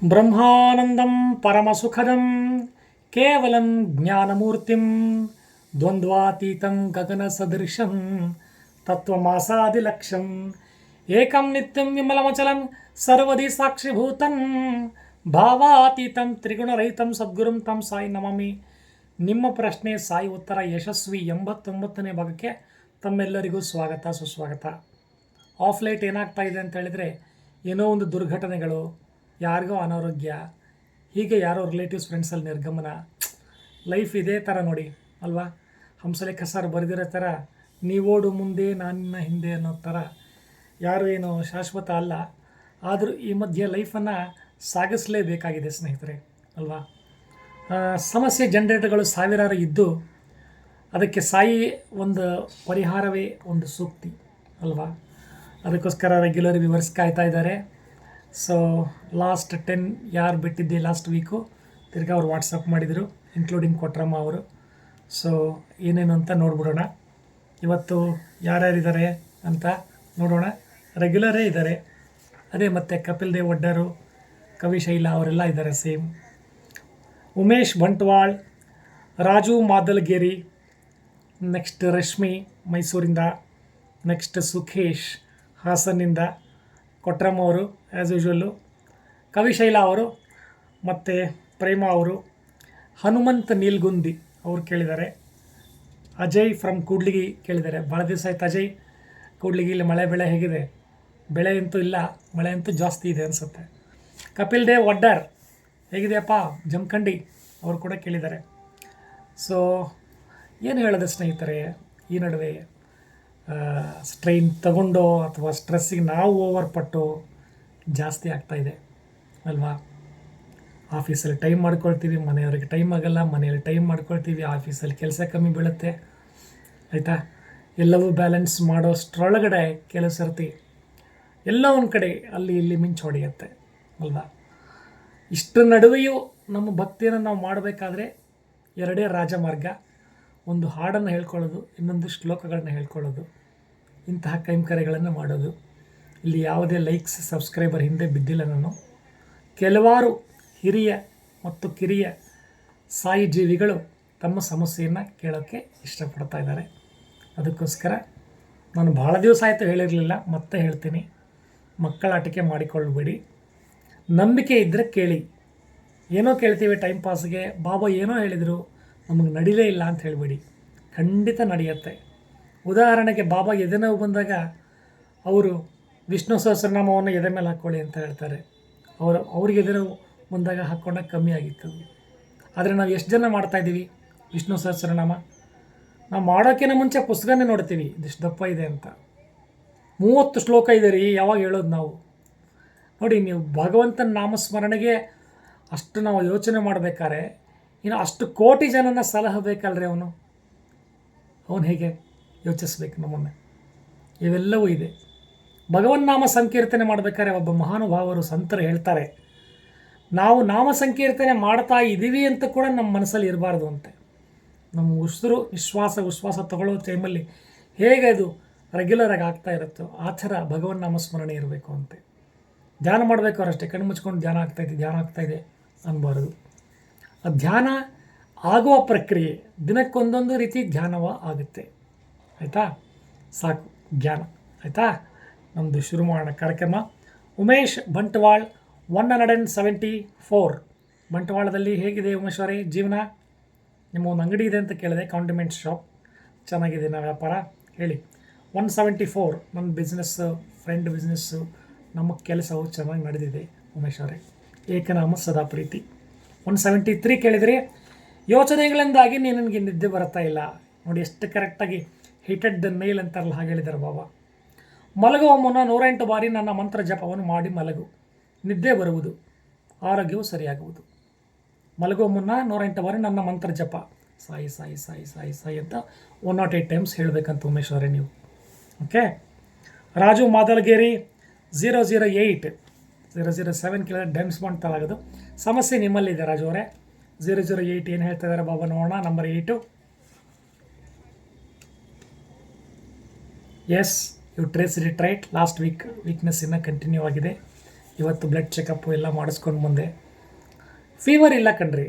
ಬ್ರಹ್ಮಾನಂದಂ ಪರಮಸುಖದಂ ಕೇವಲಂ ಜ್ಞಾನಮೂರ್ತಿಂ ದ್ವಂದ್ವಾತೀತಂ ಗಗನಸದೃಶಂ ತತ್ವಮಾಸಾದಿಲಕ್ಷ್ಯಂ ಏಕಂ ನಿತ್ಯಂ ವಿಮಲಮಚಲಂ ಸರ್ವದಿ ಸಾಕ್ಷಿಭೂತಂ ಭಾವಾತೀತಂ ತ್ರಿಗುಣರಹಿತಂ ಸದ್ಗುರುಂ ತಂ ಸಾಯಿ ನಮಮಿ ನಿಮ್ಮ ಪ್ರಶ್ನೆ ಸಾಯಿ ಉತ್ತರ ಯಶಸ್ವಿ ಎಂಬತ್ತೊಂಬತ್ತನೇ ಭಾಗಕ್ಕೆ ತಮ್ಮೆಲ್ಲರಿಗೂ ಸ್ವಾಗತ ಸುಸ್ವಾಗತ ಆಫ್ ಲೈಟ್ ಏನಾಗ್ತಾ ಇದೆ ಅಂತ ಹೇಳಿದರೆ ಏನೋ ಒಂದು ದುರ್ಘಟನೆಗಳು ಯಾರಿಗೋ ಅನಾರೋಗ್ಯ, ಹೀಗೆ ಯಾರೋ ರಿಲೇಟಿವ್ಸ್ ಫ್ರೆಂಡ್ಸಲ್ಲಿ ನಿರ್ಗಮನ ಲೈಫ್ ಇದೇ ಥರ ನೋಡಿ, ಅಲ್ವಾ? ಹಂಸಲೇಖ ಸರ್ ಬರೆದಿರೋ ಥರ ನೀವೋಡು ಮುಂದೆ ನಾನಿನ್ನ ಹಿಂದೆ ಅನ್ನೋ ಥರ ಯಾರು ಏನು ಶಾಶ್ವತ ಅಲ್ಲ. ಆದರೂ ಈ ಮಧ್ಯೆ ಲೈಫನ್ನು ಸಾಗಿಸಲೇಬೇಕಾಗಿದೆ ಸ್ನೇಹಿತರೆ, ಅಲ್ವಾ? ಸಮಸ್ಯೆ ಜನರೇಟರ್ಗಳು ಸಾವಿರಾರು ಇದ್ದು, ಅದಕ್ಕೆ ಸಾಯಿ ಒಂದು ಪರಿಹಾರವೇ ಒಂದು ಸೂಕ್ತಿ, ಅಲ್ವಾ? ಅದಕ್ಕೋಸ್ಕರ ರೆಗ್ಯುಲರ್ ವಿವರ್ಸ್ ಕಾಯ್ತಾ ಇದ್ದಾರೆ. ಸೊ ಲಾಸ್ಟ್ ಟೆನ್ ಯಾರು ಬಿಟ್ಟಿದ್ದೆ ಲಾಸ್ಟ್ ವೀಕು ತಿರ್ಗಿ ಅವ್ರು ವಾಟ್ಸಪ್ ಮಾಡಿದರು ಇನ್ಕ್ಲೂಡಿಂಗ್ ಕೊಟ್ರಮ್ಮ ಅವರು. ಸೊ ಏನೇನು ಅಂತ ನೋಡ್ಬಿಡೋಣ. ಇವತ್ತು ಯಾರ್ಯಾರಿದ್ದಾರೆ ಅಂತ ನೋಡೋಣ. ರೆಗ್ಯುಲರೇ ಇದ್ದಾರೆ ಅದೇ ಮತ್ತು ಕಪಿಲ್ ದೇವ್ ಒಡ್ಡರು ಕವಿಶೈಲ ಅವರೆಲ್ಲ ಇದ್ದಾರೆ ಸೇಮ್ ಉಮೇಶ್ ಬಂಟ್ವಾಳ್, ರಾಜು ಮಾದಲ್ಗೇರಿ ನೆಕ್ಸ್ಟ್ ರಶ್ಮಿ ಮೈಸೂರಿಂದ ನೆಕ್ಸ್ಟ್ ಸುಖೇಶ್ ಹಾಸನ್ನಿಂದ. ಕೊಟ್ರಮ್ಮ ಅವರು ಆ್ಯಸ್ ಯೂಶ್ವಲ್ಲು ಕವಿಶೈಲ ಅವರು, ಮತ್ತು ಪ್ರೇಮ ಅವರು, ಹನುಮಂತ್ ನೀಲ್ಗುಂದಿ ಅವರು ಕೇಳಿದ್ದಾರೆ. ಅಜಯ್ ಫ್ರಮ್ ಕೂಡ್ಲಿಗಿ ಕೇಳಿದ್ದಾರೆ. ಭಾಳ ದಿವಸ ಆಯ್ತು ಅಜಯ್. ಕೂಡ್ಲಿಗಿ, ಇಲ್ಲಿ ಮಳೆ, ಬೆಳೆ ಹೇಗಿದೆ? ಬೆಳೆ ಅಂತೂ ಇಲ್ಲ, ಮಳೆ ಅಂತೂ ಜಾಸ್ತಿ ಇದೆ ಅನಿಸುತ್ತೆ. ಕಪಿಲ್ ದೇವ್ ವಡ್ಡರ್ ಹೇಗಿದೆಯಪ್ಪ? ಜಮಖಂಡಿ ಅವರು ಕೂಡ ಕೇಳಿದ್ದಾರೆ. ಸೊ ಏನು ಹೇಳೋದು ಸ್ನೇಹಿತರೆ, ಈ ನಡುವೆ? ಸ್ಟ್ರೈನ್ ತಗೊಂಡು ಅಥವಾ ಸ್ಟ್ರೆಸ್ಸಿಗೆ ನಾವು ಓವರ್ ಪಟ್ಟು ಜಾಸ್ತಿ ಆಗ್ತಾಯಿದೆ ಅಲ್ವಾ? ಆಫೀಸಲ್ಲಿ ಟೈಮ್ ಮಾಡ್ಕೊಳ್ತೀವಿ, ಮನೆಯವ್ರಿಗೆ ಟೈಮ್ ಆಗಲ್ಲ, ಮನೆಯಲ್ಲಿ ಟೈಮ್ ಮಾಡ್ಕೊಳ್ತೀವಿ ಆಫೀಸಲ್ಲಿ ಕೆಲಸ ಕಮ್ಮಿ ಬೀಳುತ್ತೆ, ಆಯಿತಾ? ಎಲ್ಲವೂ ಬ್ಯಾಲೆನ್ಸ್ ಮಾಡೋಷ್ಟ್ರೊಳಗಡೆ ಕೆಲವು ಸರ್ತಿ ಎಲ್ಲ ಒಂದು ಕಡೆ ಅಲ್ಲಿ ಇಲ್ಲಿ ಮಿಂಚು ಹೊಡೆಯುತ್ತೆ, ಅಲ್ವಾ? ಇಷ್ಟರ ನಡುವೆಯೂ ನಮ್ಮ ಭಕ್ತಿಯನ್ನು ನಾವು ಮಾಡಬೇಕಾದ್ರೆ ಎರಡೇ ರಾಜಮಾರ್ಗ. ಒಂದು ಹಾಡನ್ನು ಹೇಳ್ಕೊಳ್ಳೋದು, ಇನ್ನೊಂದು ಶ್ಲೋಕಗಳನ್ನ ಹೇಳ್ಕೊಳ್ಳೋದು. ಇಂತಹ ಕೈಂಕರ್ಯಗಳನ್ನು ಮಾಡೋದು. ಇಲ್ಲಿ ಯಾವುದೇ ಲೈಕ್ಸ್ ಸಬ್ಸ್ಕ್ರೈಬರ್ ಹಿಂದೆ ಬಿದ್ದಿಲ್ಲ ನಾನು. ಕೆಲವಾರು ಹಿರಿಯ ಮತ್ತು ಕಿರಿಯ ಸಾಯಿ ಜೀವಿಗಳು ತಮ್ಮ ಸಮಸ್ಯೆಯನ್ನು ಕೇಳೋಕ್ಕೆ ಇಷ್ಟಪಡ್ತಾ ಇದ್ದಾರೆ. ಅದಕ್ಕೋಸ್ಕರ ನಾನು ಭಾಳ ದಿವಸ ಆಯಿತು ಹೇಳಿರಲಿಲ್ಲ, ಮತ್ತೆ ಹೇಳ್ತೀನಿ. ಮಕ್ಕಳ ಆಟಿಕೆ ಮಾಡಿಕೊಳ್ಳಬೇಡಿ. ನಂಬಿಕೆ ಇದ್ದರೆ ಕೇಳಿ. ಏನೋ ಕೇಳ್ತೀವಿ ಟೈಮ್ ಪಾಸ್ಗೆ ಬಾಬಾ, ಏನೋ ಹೇಳಿದರು, ನಮಗೆ ನಡಿಲೇ ಇಲ್ಲ ಅಂತ ಹೇಳಬೇಡಿ. ಖಂಡಿತ ನಡೆಯುತ್ತೆ. ಉದಾಹರಣೆಗೆ ಬಾಬಾ ಎದೆ ನೋವು ಬಂದಾಗ ಅವರು ವಿಷ್ಣು ಸಹಸ್ರನಾಮವನ್ನು ಎದೆ ಮೇಲೆ ಹಾಕ್ಕೊಳ್ಳಿ ಅಂತ ಹೇಳ್ತಾರೆ. ಅವರು, ಅವ್ರಿಗೆ ಎದೆ ನೋವು ಬಂದಾಗ ಹಾಕ್ಕೊಂಡಾಗ ಕಮ್ಮಿ ಆಗಿತ್ತು. ಆದರೆ ನಾವು ಎಷ್ಟು ಜನ ಮಾಡ್ತಾಯಿದ್ದೀವಿ ವಿಷ್ಣು ಸಹಸ್ರನಾಮ. ನಾವು ಮಾಡೋಕ್ಕಿಂತ ಮುಂಚೆ ಪುಸ್ತಕನೇ ನೋಡ್ತೀವಿ. ಇದಿಷ್ಟು ದಪ್ಪ ಇದೆ ಅಂತ. ಮೂವತ್ತು ಶ್ಲೋಕ ಇದೆ ರೀ, ಯಾವಾಗ ಹೇಳೋದು ನಾವು? ನೋಡಿ, ನೀವು ಭಗವಂತನ ನಾಮಸ್ಮರಣೆಗೆ ಅಷ್ಟು ನಾವು ಯೋಚನೆ ಮಾಡಬೇಕಾದ್ರೆ, ಇನ್ನು ಅಷ್ಟು ಕೋಟಿ ಜನನ ಸಲಹಬೇಕಲ್ರಿ ಅವನು? ಅವನು ಹೇಗೆ? ಯೋಚಿಸ್ಬೇಕು ನಮ್ಮೊಮ್ಮೆ. ಇವೆಲ್ಲವೂ ಇದೆ. ಭಗವನ್ ನಾಮ ಸಂಕೀರ್ತನೆ ಮಾಡಬೇಕಾದ್ರೆ ಒಬ್ಬ ಮಹಾನುಭಾವರು ಸಂತರು ಹೇಳ್ತಾರೆ, ನಾವು ನಾಮ ಸಂಕೀರ್ತನೆ ಮಾಡ್ತಾ ಇದ್ದೀವಿ ಅಂತ ಕೂಡ ನಮ್ಮ ಮನಸ್ಸಲ್ಲಿ ಇರಬಾರ್ದು ಅಂತೆ. ನಮ್ಮ ಉಸಿರು ವಿಶ್ವಾಸ ವಿಶ್ವಾಸ ತಗೊಳ್ಳೋ ಟೈಮಲ್ಲಿ ಹೇಗೆ ಅದು ರೆಗ್ಯುಲರಾಗಿ ಆಗ್ತಾ ಇರುತ್ತೋ ಆ ಥರ ಭಗವನ್ ನಾಮಸ್ಮರಣೆ ಇರಬೇಕು ಅಂತೆ. ಧ್ಯಾನ ಮಾಡಬೇಕು ಅಷ್ಟೇ, ಕಣ್ಣು ಮುಚ್ಕೊಂಡು ಧ್ಯಾನ ಆಗ್ತಾಯಿದೆ ಧ್ಯಾನ ಆಗ್ತಾ ಇದೆ ಅನ್ಬಾರದು. ಆ ಧ್ಯಾನ ಆಗುವ ಪ್ರಕ್ರಿಯೆ ದಿನಕ್ಕೊಂದೊಂದು ರೀತಿ ಧ್ಯಾನವ ಆಗುತ್ತೆ. ಆಯಿತಾ? ಸಾಕು, ಜ್ಞಾನ. ಆಯಿತಾ? ನಮ್ಮದು ಶುರು ಮಾಡೋಣ ಕಾರ್ಯಕ್ರಮ. Umesh Bantwal one hundred and seventy four ಬಂಟ್ವಾಳದಲ್ಲಿ ಹೇಗಿದೆ ಉಮೇಶ್ ಅವರೇ ಜೀವನ? ನಿಮ್ಮ ಒಂದು ಅಂಗಡಿ ಇದೆ ಅಂತ ಕೇಳಿದೆ ಕಾಂಡಿಮೆಂಟ್ ಶಾಪ್ ಚೆನ್ನಾಗಿದೆ ನಾ ವ್ಯಾಪಾರ? ಹೇಳಿ. ಒನ್ ಸೆವೆಂಟಿ ಫೋರ್ ನನ್ನ ಬಿಸ್ನೆಸ್ಸು ಫ್ರೆಂಡ್ ಬಿಸ್ನೆಸ್ಸು ನಮ್ಮ ಕೆಲಸವು ಚೆನ್ನಾಗಿ ನಡೆದಿದೆ ಉಮೇಶ್ ಅವರೇ ಏಕನಾಮ ಸದಾ ಪ್ರೀತಿ ಒನ್ ಸೆವೆಂಟಿ ತ್ರೀ ಕೇಳಿದ್ರಿ. ಯೋಚನೆಗಳಿಂದಾಗಿ ನೀನು ನನಗೆ ನಿದ್ದೆ ಬರ್ತಾ ಇಲ್ಲ. ನೋಡಿ, ಎಷ್ಟು ಕರೆಕ್ಟಾಗಿ ಹಿಟೆಡ್ ದ ಮೇಲ್ ಅಂತಾರಲ್ಲ, ಹಾಗೆ ಹೇಳಿದ್ದಾರೆ ಬಾಬಾ ಮಲಗುವ ಮುನ್ನ ನೂರೆಂಟು ಬಾರಿ ನನ್ನ ಮಂತ್ರ ಜಪವನ್ನು ಮಾಡಿ ಮಲಗು. ನಿದ್ದೆ ಬರುವುದು. ಆರೋಗ್ಯವು ಸರಿಯಾಗುವುದು. ಮಲಗುವ ಮುನ್ನ ನೂರೆಂಟು ಬಾರಿ ನನ್ನ ಮಂತ್ರ ಜಪ. ಸಾಯಿ ಸಾಯಿ ಸಾಯಿ ಸಾಯಿ ಸಾಯಿ ಅಂತ ಒನ್ ನಾಟ್ ಏಯ್ಟ್ ಟೈಮ್ಸ್ ಹೇಳಬೇಕಂತ ಉಮೇಶ್ ಅವರೇ ನೀವು. Okay Raju Madalageri zero zero eight zero zero seven kilo ಡೆಮ್ಸ್ ಮಾಡ್ತಾರಾಗೋದು. ಸಮಸ್ಯೆ ನಿಮ್ಮಲ್ಲಿದೆ ರಾಜು ಅವರೇ. ಝೀರೋ ಝೀರೋ ಏಯ್ಟ್ ಏನು ಹೇಳ್ತಾ ಇದ್ದಾರೆ ಬಾಬಾ ನೋಡೋಣ. Number eight S U trace retreat last week weakness ಇನ್ನೂ ಕಂಟಿನ್ಯೂ ಆಗಿದೆ. ಇವತ್ತು ಬ್ಲಡ್ ಚೆಕಪ್ಪು ಎಲ್ಲ ಮಾಡಿಸ್ಕೊಂಡು ಮುಂದೆ ಫೀವರ್ ಇಲ್ಲ ಕಣ್ರಿ.